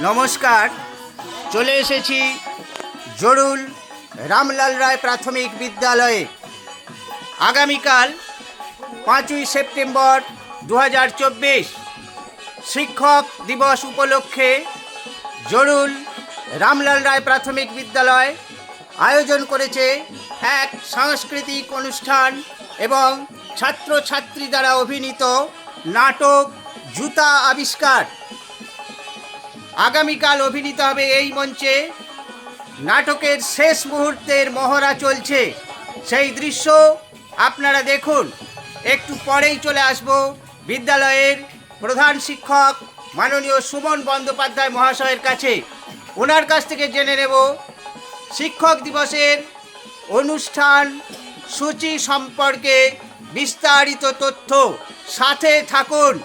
নমস্কার। চলে এসেছি জরুল রামলাল রায় প্রাথমিক বিদ্যালয়ে। আগামীকাল পাঁচই সেপ্টেম্বর দু হাজার চব্বিশ শিক্ষক দিবস উপলক্ষে জরুল রামলাল রায় প্রাথমিক বিদ্যালয় আয়োজন করেছে এক সাংস্কৃতিক অনুষ্ঠান এবং ছাত্রছাত্রী দ্বারা অভিনীত নাটক জুতা আবিষ্কার। আগামীকাল অভিনীত হবে এই মঞ্চে। নাটকের শেষ মুহূর্তের মহড়া চলছে। সেই দৃশ্য আপনারা দেখুন। একটু পরেই চলে আসব বিদ্যালয়ের প্রধান শিক্ষক মাননীয় সুমন বন্দ্যোপাধ্যায় মহাশয়ের কাছে। ওনার কাছ থেকে জেনে নেব শিক্ষক দিবসের অনুষ্ঠান সূচি সম্পর্কে বিস্তারিত তথ্য। সাথে থাকুন।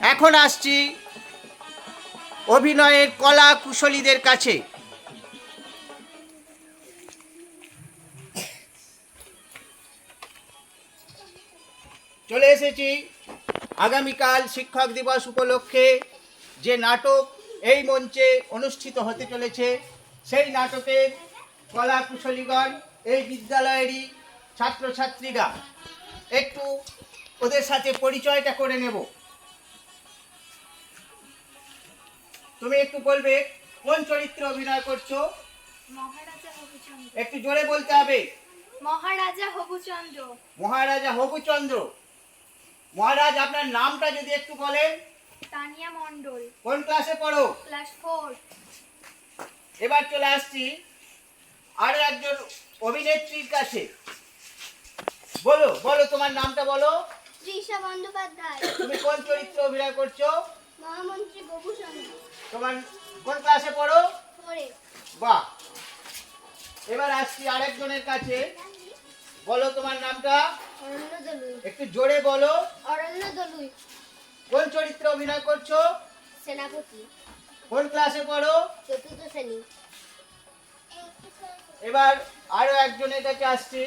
এখন আসছি অভিনয়ের কলা কুশলীদের কাছে। চলে এসেছি আগামীকাল শিক্ষক দিবস উপলক্ষে। যে নাটক এই মঞ্চে অনুষ্ঠিত হতে চলেছে, সেই নাটকের কলা কুশলীগণ এই বিদ্যালয়েরই ছাত্রছাত্রীরা একটু ওদের সাথে পরিচয়টা করে নেব। তুমি একটু বলবে কোন চরিত্রে অভিনয় করছ? মহারাজা হবুচন্দ্র। একটু জোরে বলতে হবে। মহারাজা হবুচন্দ্র। মহারাজা হবুচন্দ্র। মহারাজ আপনার নামটা যদি একটু বলেন। তানিয়া মণ্ডল। কোন ক্লাসে পড়ো? Class four. এবার চলে আসছি আরও একজন অভিনেত্রীর কাছে। বলো বলো তোমার নামটা বলো। তৃষা বন্দ্যোপাধ্যায়। তুমি কোন চরিত্রে অভিনয় করছ? মহামন্ত্রী গবুচন্দ্র তোমার কোন ক্লাসে পড়ো? বাহ। এবার আসছি আরেকজনের কাছে। বলো তোমার নামটা। একটু জোরে বলো। অরণ্য দলুই কোন চরিত্রে অভিনয় করছ? সেনাপতি। কোন ক্লাসে পড়ো? চতুর্থ শ্রেণি। এবার আরও একজনের কাছে আসছি।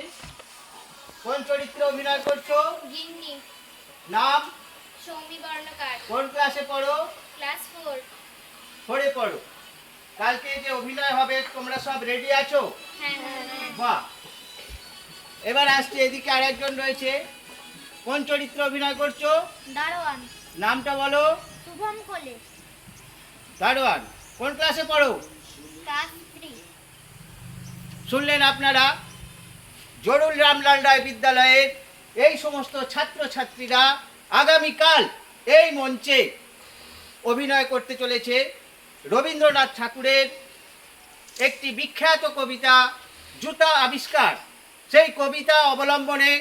কোন চরিত্রে অভিনয় করছ? গিন্নি। নাম? সৌমি বর্ণকার। কোন ক্লাসে পড়ো? Class four. পড়ে পড়ো। কালকে যে অভিনয় হবে তোমরা সব রেডি আছো? হ্যাঁ হ্যাঁ হ্যাঁ। বাহ। এবার আসছে এদিকে আরেকজন রয়েছে। কোন চরিত্রে অভিনয় করছ? দারোয়ান। নামটা বলো। শুভম কোলে দারোয়ান কোন ক্লাসে পড়ো শুনলেন আপনারা? জরুল রামলাল রায় বিদ্যালয়ের এই সমস্ত ছাত্রছাত্রীরা আগামীকাল এই মঞ্চে অভিনয় করতে চলেছে। রবীন্দ্রনাথ ঠাকুরের একটি বিখ্যাত কবিতা, জুতা আবিষ্কার। সেই কবিতা অবলম্বনে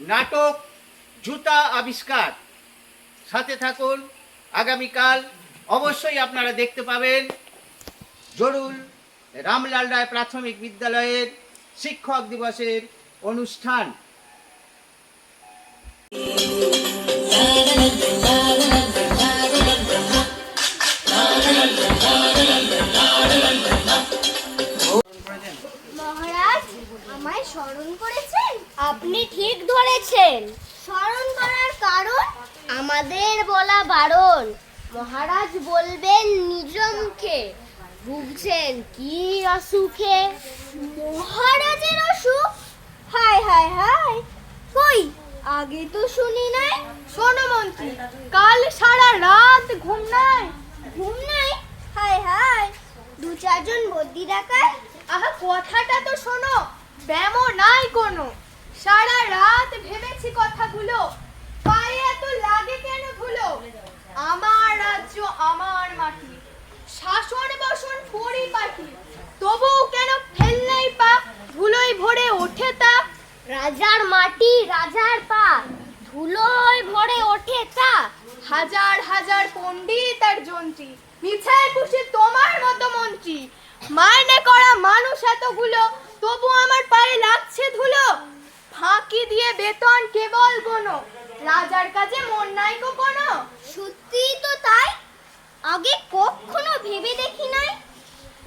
নাটক, জুতা আবিষ্কার। সাথে থাকুন, আগামীকাল অবশ্যই আপনারা দেখতে পাবেন জরুল রামলাল রায় প্রাথমিক বিদ্যালয়ের শিক্ষক দিবসের অনুষ্ঠান। আপনি ঠিক ধরেছেন। স্মরণ করার কারণ আমাদের বলা বারণ। মহারাজ বলবেন নিজ মুখে ভুগছেন কি অসুখে? মহারাজের অসুখ? হায় হায় হায়। কই? আগে তো শুনি নাই। শোনো মন্ত্রী, কাল সারা রাত ঘুম নাই। ঘুম নাই? হায় হায় দু চারজন বদ্যি ডাকায় আহা, কথাটা তো শোনো, ব্যামো নাই কোনো। সারা রাত ভেবেছি কথাগুলো। পায়ে এত লাগে কেন ধুলো? আমার রাজ্য, আমার মাটি। শাসন বসন পরিপাটি তবুও কেন ফেললেই পা ধুলোয় ভরে ওঠে তা রাজার মাটি, রাজার পা ধুলোয় ভরে ওঠে তা হাজার হাজার পণ্ডিত আর যন্ত্রী। মিছায় খুশি তোমার মতো মন্ত্রী। মাইনে করা মানুষ এতগুলো, তবু আমার পায়ে লাগছে ধুলো। ফাঁকি দিয়ে বেতন কেবল কোনো রাজার কাছে মন নাই গো কোনো সত্যিই তো তাই, আগে কখনো ভেবে দেখি নাই।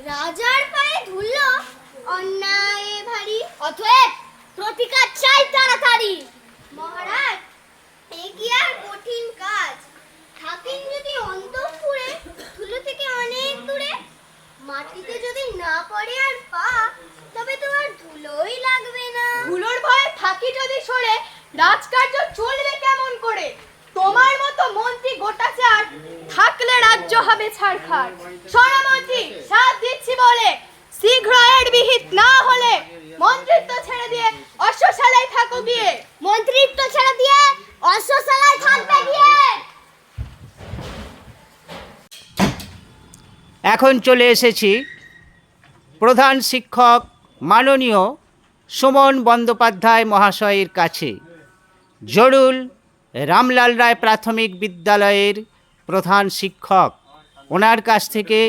রাজার পায়ে ধুলো, অন্যায় ভারী। অতএব প্রতিকার চাই তাড়াতাড়ি। না পড়ে আর পা তবে তোমার ধুলোই লাগবে না। ধুলোর ভয়ে ফাঁকি যদি সরে রাজকার্য চলবে কেমন করে? তোমার মতো মন্ত্রী গোটাচার থাকলে রাজ্য হবে ছাড়খাড়। সরমন্ত্রী সাথ দিচ্ছি বলে শীঘ্র এর বিহিত না হলে মন্ত্রিত্ব ছেড়ে দিয়ে অশ্বশালায় থাকো গিয়ে। মন্ত্রিত্ব ছেড়ে দিয়ে অশ্বশালায় থাকবে গিয়ে। এখন চলে এসেছি প্রধান শিক্ষক মাননীয় সুমন বন্দ্যোপাধ্যায় মহাশয়ের কাছে জরুল রামলাল রায় প্রাথমিক বিদ্যালয়ের প্রধান শিক্ষক। ওনার কাছ থেকে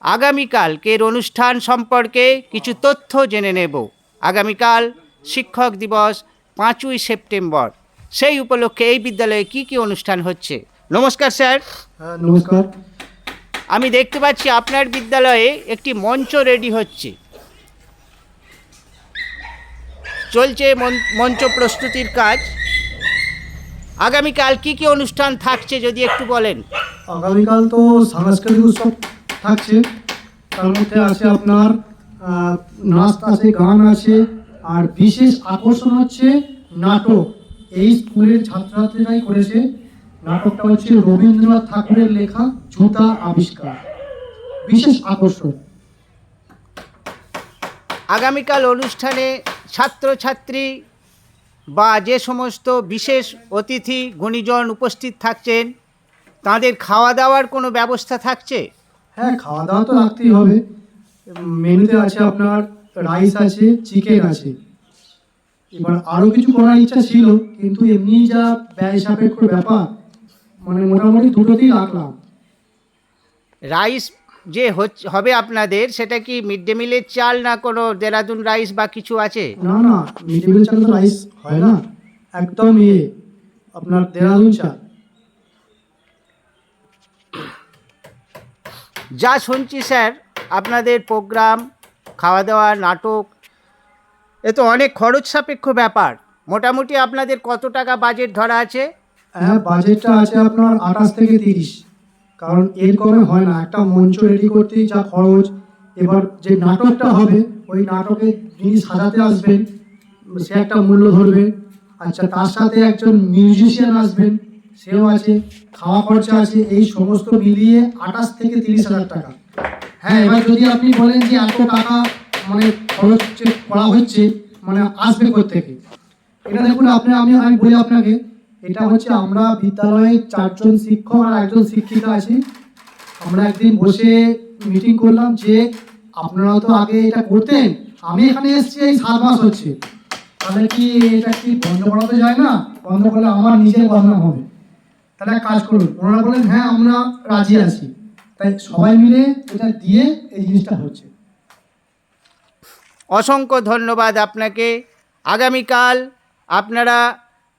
আগামীকালকের অনুষ্ঠান সম্পর্কে কিছু তথ্য জেনে নেব। আগামীকাল শিক্ষক দিবস পাঁচই সেপ্টেম্বর। সেই উপলক্ষে এই বিদ্যালয়ে কি কি অনুষ্ঠান হচ্ছে? নমস্কার, স্যার। হ্যাঁ নমস্কার। আমি দেখতে পাচ্ছি আপনার বিদ্যালয়ে একটি মঞ্চ রেডি হচ্ছে। চলছে মঞ্চ প্রস্তুতির কাজ। আগামীকাল কি কি অনুষ্ঠান থাকছে যদি একটু বলেন? আগামীকাল তো সাংস্কৃতিক উৎসব থাকছে। তার মধ্যে আছে আপনার নাচ আছে, গান আছে, আর বিশেষ আকর্ষণ হচ্ছে নাটক। এই স্কুলের ছাত্রছাত্রীরাই করেছে। নাটকটা হচ্ছে রবীন্দ্রনাথ ঠাকুরের লেখা জুতা আবিষ্কার। বিশেষ আকর্ষণ। আগামীকাল অনুষ্ঠানে ছাত্রছাত্রী বা যে সমস্ত বিশেষ অতিথি গুণীজন উপস্থিত থাকছেন তাদের খাওয়া দাওয়ার কোনো ব্যবস্থা থাকছে? হ্যাঁ খাওয়া দাওয়া তো রাখতেই হবে। মেনুতে আছে আপনার রাইস আছে চিকেন আছে। এবার আরও কিছু করার ইচ্ছা ছিল কিন্তু এমনি যা ব্যয় সাপেক্ষ ব্যাপার মানে মোটামুটি দুটোতেই রাখলাম। রাইস যে হবে আপনাদের সেটা কি মিড ডে মিলের চাল না কোনো দেরাদুন রাইস বা কিছু আছে? না না মিড ডে মিল চাল তো রাইস হয় না। একদম ইয়ে আপনার দেরাদুন চাল। যা শুনছি স্যার আপনাদের প্রোগ্রাম খাওয়া দাওয়া নাটক এ তো অনেক খরচ সাপেক্ষ ব্যাপার। মোটামুটি আপনাদের কত টাকা বাজেট ধরা আছে? হ্যাঁ বাজেটটা আছে আপনার আঠাশ থেকে তিরিশ। কারণ এর কমে হয় না। একটা মঞ্চ রেডি করতেই যা খরচ। এবার যে নাটকটা হবে, ওই নাটকে যিনি সাজাতে আসবেন, সে একটা মূল্য ধরবে। আচ্ছা তার সাথে একজন মিউজিশিয়ান আসবেন, সেও আছে, খাওয়া খরচা আছে, এই সমস্ত মিলিয়ে আঠাশ থেকে তিরিশ হাজার টাকা। হ্যাঁ এবার যদি আপনি বলেন যে এত টাকা মানে খরচ করা হচ্ছে মানে আসবে থেকে এটা দেখুন, আপনি, আমি আমি বলি আপনাকে এটা হচ্ছে আমরা বিদ্যালয়ে চারজন শিক্ষক আর একজন শিক্ষিকা আছি। আমরা একদিন বসে মিটিং করলাম যে আপনারা তো আগে এটা করতেন, আমি এখানে এসেছি, এই সাত মাস হচ্ছে। তাহলে কি এটা কি বন্ধ করা তো যায় না? বন্ধ করলে আমার নিজের বদনাম হবে। তাহলে কাজ করুন, ওনারা বলেন হ্যাঁ আমরা রাজি আছি। তাই সবাই মিলে এটা দিয়ে এই জিনিসটা হচ্ছে। অসংখ্য ধন্যবাদ আপনাকে। আগামীকাল আপনারা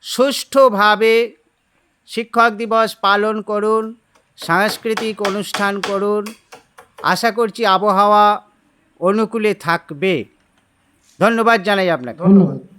সুষ্ঠুভাবে শিক্ষক দিবস পালন করুন, সাংস্কৃতিক অনুষ্ঠান করুন। আশা করছি আবহাওয়া অনুকূলে থাকবে। ধন্যবাদ জানাই আপনাকে। ধন্যবাদ।